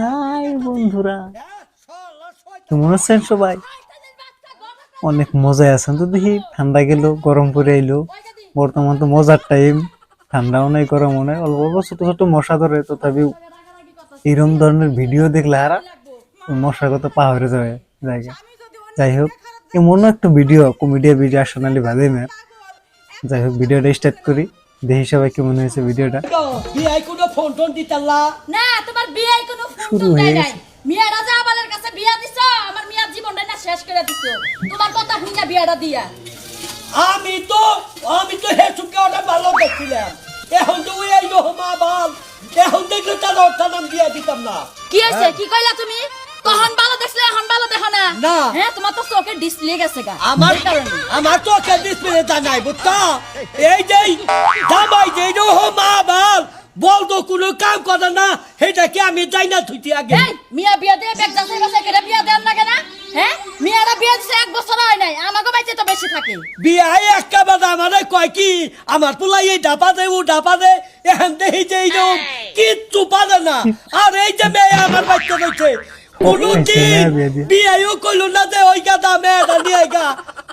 High বন্ধুরা। কেমন আছেন সবাই? অনেক মজায় আছেন তো দেখি ঠান্ডা গেল গরম পরে এলো বর্তমান তো মজার টাইম ঠান্ডাও নেই গরমও নাই অল্প অল্প ছোট ছোট মশা ধরে তথাপিও এরকম ধরনের ভিডিও দেখলে হারা মশার কথা পাহাড়ে যাবে জায়গা। যাই হোক এমন একটা ভিডিও কমেডিয়া ভিডিও আসলে ভালোই না যাই হোক ভিডিওটা স্টার্ট করি। দেখি কেমন হয়েছে ভিডিওটা? বিয়াই কোনো ফোন টোন দিতাল্লা? না তোমার বিয়ে কোনো ফোন হয়ে দেয় নাই। মিয়া রাজা আবালের কাছে বিয়া দিছো আমার মিয়ার জীবনটা না শেষ করে দিছো। তোমার কথা শুনে বিয়াটা দিয়া। আমি তো আমি তো হে চুকে ওটা ভালো দেখছিলাম। এখন তো ওই এই মা বাল। এখন দেখলে তার অর্থ নাম দিয়ে দিতাম না। কি হয়েছে? কি কইলা তুমি? না। হ্যাঁ তোমার তো চোখের ডিসপ্লে গেছে গা। আমার। আমার তো ডিসপ্লে জানাই বুঝতা এই যে জামাই যে হো মা বাল বল তো কোনো কাম করে না সেটাকে আমি যাই না ধুইতে আগে? এই মিয়া বিয়া দিয়ে ব্যাগ যাচ্ছে গেছে কেটে বিয়া দেন না কেন? হ্যাঁ? মিয়ারা বিয়া দিছে এক বছর হয় নাই আমাকে বাইতে তো বেশি থাকে। বাদা আমারে কয় কি আমার পোলাই এই ডাপা দে ও ডাপা দে এখন দেখি যে এই রকম কিচ্ছু পারে না। আর এই যে মেয়ে আমার বাচ্চা রয়েছে কোনদিন বিয়াইও কইলো না যে ওই গাদা মেয়েটা নিয়ে গা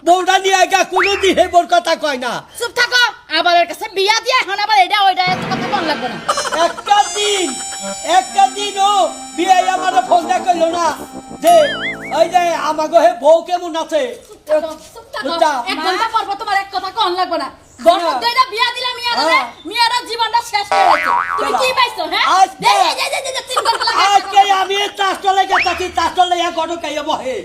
বউটা নিয়ে গা কোনদিন হেবর কথা কয় না চুপ থাকো আবালের কাছে বিয়া দিয়ে এখন আবার এটা ওইটা এত কথা কোন লাগবে না একটা দিন একটা দিন ও বিয়াই আমার ফোন দিয়ে কইলো না যে ওই যে আমাকে হে বউ কেমন আছে চুপ থাকো বুঝছা? এক ঘণ্টা পর তোমার এক কথা কোন লাগবে না বিয়া দিলে মিয়ারা হ্যাঁ। মিয়ারা জীবনটা শেষ করে দিছে তুমি কি পাইছো হ্যাঁ আজকে- দে, দে, দে, দে, দে, তিন ঘণ্টা লাগা আজকে আমি চাষতলে গেছি চাষতলে এক গড় খাইয়া বহে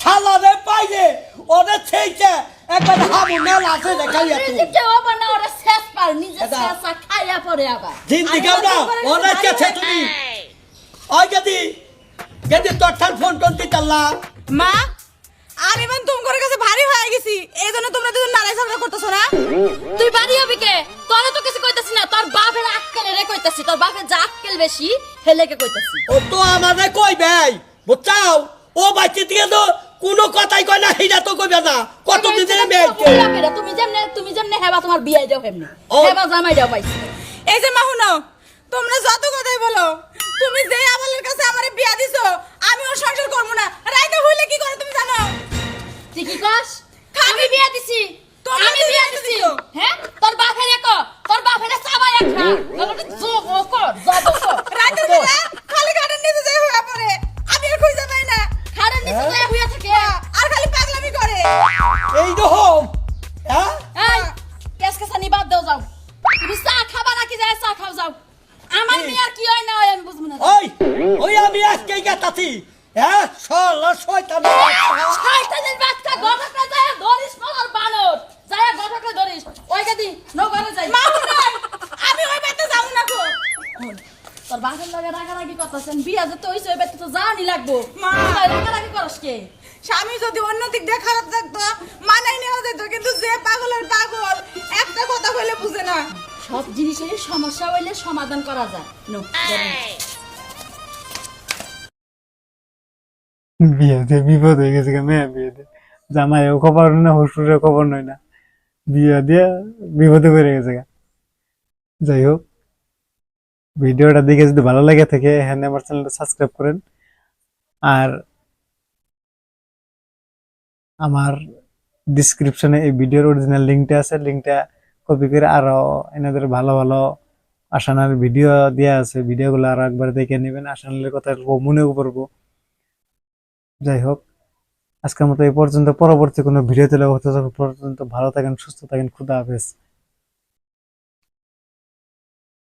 খালারে পাইলে ওদের ছেইছে একবার হাবু মেল আছে দেখাইয়া তুই রিজিকে ওবা না ওরা শেষ পার নিজে শেষ খাইয়া পড়ে আবার। জিন্দিগাও না ওদের কাছে তুমি। ওই যদি যদি তোর ঠান ফোন টোন দিতাল্লা মা আমি মানে তোমার কাছে ভারী হয়ে গেছি। এই জন্য তোমরা দুজন নারাই ঝগড়া করতেছো না? তুই বাড়ি হবি কে? তোরে তো কিছু কইতাছি না তোর বাপের আক্কেল রে কইতাছি তোর বাপের যা বেশি হেলেকে কইতাছি? ও তো আমারে কই ভাই বুঝছাও? ও বাচ্চা দিয়ে তো কোনো কথাই কয় না হিরা তো কইবে না। কত দিন ধরে মেয়ে তুমি যেমনে তুমি যেমনে হেবা তোমার বিয়ে দাও হেমনে। হেবা জামাই দাও ভাই এই যে মাহুনো তোমরা যত কথাই বলো তুমি যে চা খাও যাও। আমার মেয়ে কি হয় না হয় আমি বুঝব না। ওই ওই আমি আজকে গেতাছি। হ্যাঁ সলা শয়তান। শয়তানের বাচ্চা গঠকরে যায় ধরিস মলার বানর। যায় গঠকরে ধরিস। ওই গেদি নো ঘরে যাই। আমি ওই বাড়িতে যাব না গো। তোর বাসের লগে রাগারাগি করতেছেন বিয়া যে তো হইছে ওই বেতে তো জানি লাগবো। মা। তুই রাগারাগি করস কে? স্বামী যদি অন্য দিক দিয়ে খারাপ থাকতো মানাই নেওয়া যেত কিন্তু যে পাগলের পাগল একটা কথা বলে বুঝে না। সব জিনিসের সমস্যা হইলে সমাধান করা যায়। নো বিপদ হয়ে গেছে মেয়ে বিয়ে দিয়ে। জামাইও খবর না, শ্বশুরের খবর নয় না। বিয়ে দিয়ে বিপদে পড়ে গেছে। যাই হোক, ভিডিওটা দেখে যদি ভালো লাগে থাকে, এখানে আমার চ্যানেলটা সাবস্ক্রাইব করেন। আর আমার ডিসক্রিপশনে এই ভিডিওর অরিজিনাল লিঙ্কটা আছে লিঙ্কটা কপি করে আরও এনাদের ভালো ভালো আসানার ভিডিও দেওয়া আছে, ভিডিওগুলো আরও একবার দেখে নেবেন, আসানালের কথা মনেও করব। যাই হোক, আজকের মতো এই পর্যন্ত। পরবর্তী কোনো ভিডিও তুলে পর্যন্ত ভালো থাকেন, সুস্থ থাকেন। খুদা হাফেজ।